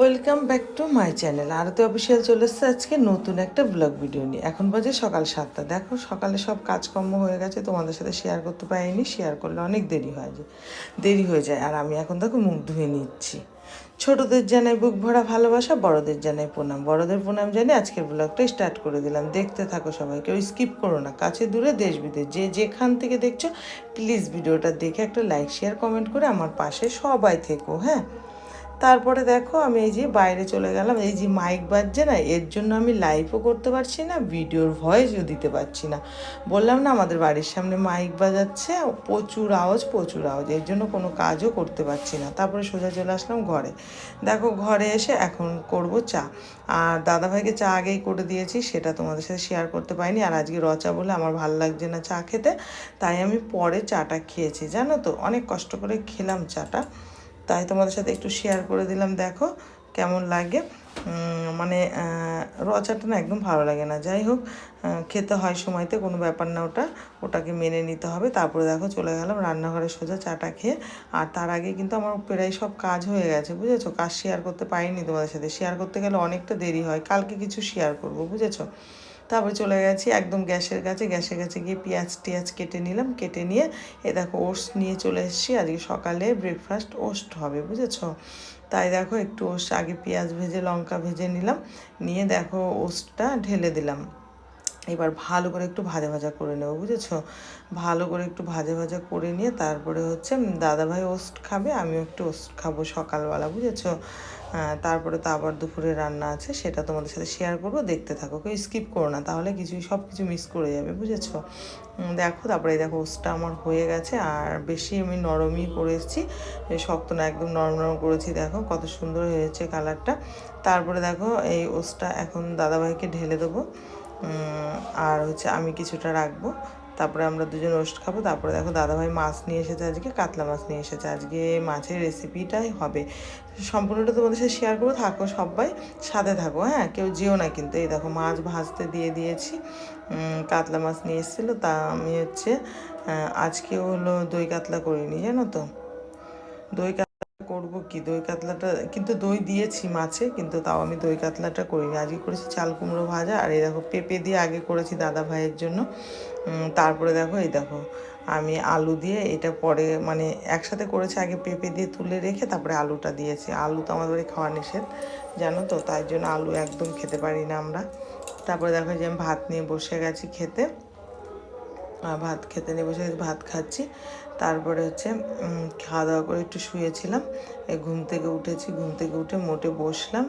Welcome back to my channel. Aarti official চলে এসছে আজকে নতুন একটা ব্লগ ভিডিও নিয়ে। এখন বাজে সকাল সাতটা। দেখো, সকালে সব কাজকর্ম হয়ে গেছে, তোমাদের সাথে শেয়ার করতে পারিনি। শেয়ার করলে অনেক দেরি হয়ে যায় দেরি হয়ে যায়। আর আমি এখন দেখো মুখ ধুয়ে নিচ্ছি। ছোটদের জানাই বুক ভরা ভালোবাসা, বড়দের জানাই প্রণাম। বড়দের প্রণাম জানি আজকের ব্লগটা স্টার্ট করে দিলাম। দেখতে থাকো সবাই, কেউ স্কিপ করো না। কাছে দূরে, দেশ বিদেশ। যে যেখান থেকে দেখছ প্লিজ ভিডিওটা দেখে একটা লাইক শেয়ার কমেন্ট করে আমার পাশে সবাই থেকো হ্যাঁ? তারপরে দেখো আমি এই যে বাইরে চলে গেলাম, এই যে মাইক বাজছে না, এর জন্য আমি লাইভও করতে পারছি না ভিডিওর ভয়েসও দিতে পারছি না। বললাম না, আমাদের বাড়ির সামনে মাইক বাজাচ্ছে, প্রচুর আওয়াজ প্রচুর আওয়াজ, এর জন্য কোনো কাজও করতে পারছি না। তারপরে সোজা চলে আসলাম ঘরে। দেখো ঘরে এসে এখন করব চা। আর দাদাভাইকে চা আগেই করে দিয়েছি, সেটা তোমাদের সাথে শেয়ার করতে পারিনি। আর আজকে রচা বলে আমার ভালো লাগছে না চা খেতে, তাই আমি পরে চাটা খেয়েছি, জানো তো? অনেক কষ্ট করে খেলাম চাটা। তাই তোমাদের সাথে একটু শেয়ার করে দিলাম, দেখো কেমন লাগে। মানে রচাটা না একদম ভালো লাগে না। যাই হোক খেতে হয় সময়তে, কোনো ব্যাপার না ওটা। ওটাকে মেনে নিতে হবে। তারপরে দেখো চলে গেলাম রান্নাঘরে সোজা চাটা খেয়ে। আর তার আগে কিন্তু আমার প্রায় সব কাজ হয়ে গেছে, বুঝেছ? কাজ শেয়ার করতে পারিনি তোমাদের সাথে। শেয়ার করতে গেলে অনেকটা দেরি হয়। কালকে কিছু শেয়ার করব, বুঝেছ? তারপরে চলে গেছি একদম গ্যাসের কাছে গ্যাসের কাছে গিয়ে পেঁয়াজ টিয়াজ কেটে নিলাম, কেটে নিয়ে এ দেখো ওটস নিয়ে চলে এসেছি। আজকে সকালে ব্রেকফাস্ট ওস্ট হবে, বুঝেছ? তাই দেখো একটু ওস্ট আগে পেঁয়াজ ভেজে, লঙ্কা ভেজে নিলাম, নিয়ে দেখো ওস্টটা ঢেলে দিলাম। এবার ভালো করে একটু ভাজা ভাজা করে নেব, বুঝেছ? ভালো করে একটু ভাজা ভাজা করে নিয়ে তারপরে হচ্ছে দাদাভাই ওস্ট খাবে, আমিও একটু ওস্ট খাব সকালবেলা, বুঝেছ? তারপরে তো আবার দুপুরে রান্না আছে, সেটা তোমাদের সাথে শেয়ার করব, দেখতে থাকো, কেউ স্কিপ করো না, তাহলে কিছুই সব কিছু মিস করে যাবে, বুঝেছ? দেখো, তারপরে দেখো ওস্টটা আমার হয়ে গেছে, আর বেশি আমি নরমই করে এসেছি, এই শক্ত না, একদম নরম নরম করেছি, দেখো, কত সুন্দর হয়েছে কালারটা তারপরে দেখো, এই ওস্টটা এখন দাদাভাইকে ঢেলে দেবো আর হচ্ছে আমি কিছুটা রাখব তারপরে আমরা দুজন রোস্ট খাব। তারপরে দেখো দাদাভাই মাছ নিয়ে এসেছে আজকে, কাতলা মাছ নিয়ে এসেছে। আজকে মাছের রেসিপিটাই হবে। সম্পূর্ণটা তোমাদের সাথে শেয়ার করব। থাকো সবাই, সাথে থাকো হ্যাঁ? কেউ যেও না কিন্তু। এই দেখো মাছ ভাজতে দিয়ে দিয়েছি। কাতলা মাছ নিয়ে এসেছিল। তা আমি হচ্ছে আজকে হলো দই কাতলা করিনি, জানো তো? দই করব কি? দই কাতলাটা, কিন্তু দই দিয়েছি মাছে, কিন্তু তাও আমি দই কাতলাটা করিনি। আজকে করেছি চাল কুমড়ো ভাজা, আর এই দেখো পেঁপে দিয়ে আগে করেছি দাদা ভাইয়ের জন্য। তারপরে দেখো, এই দেখো, আমি আলু দিয়ে এটা পরে মানে একসাথে করেছি আগে পেঁপে দিয়ে তুলে রেখে তারপরে আলুটা দিয়েছি। আলু তো আমাদের খাওয়া নিষেধ, জানো তো, তাই জন্য আলু একদম খেতে পারি না আমরা। তারপরে দেখো যে আমি ভাত নিয়ে বসে গেছি খেতে। ভাত খেতে নিয়ে বসে ভাত খাচ্ছি। তারপরে হচ্ছে খাওয়া দাওয়া করে একটু শুয়েছিলাম। এই ঘুম থেকে উঠেছি, ঘুম থেকে উঠে মোটে বসলাম।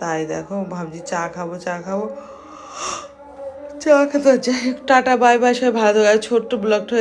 তাই দেখো, ভাবছি চা খাব চা খাব। চা খেতে যাই টাটা, বাই বাই, সবাই ভালো থাকে। ছোট্ট ব্লগটা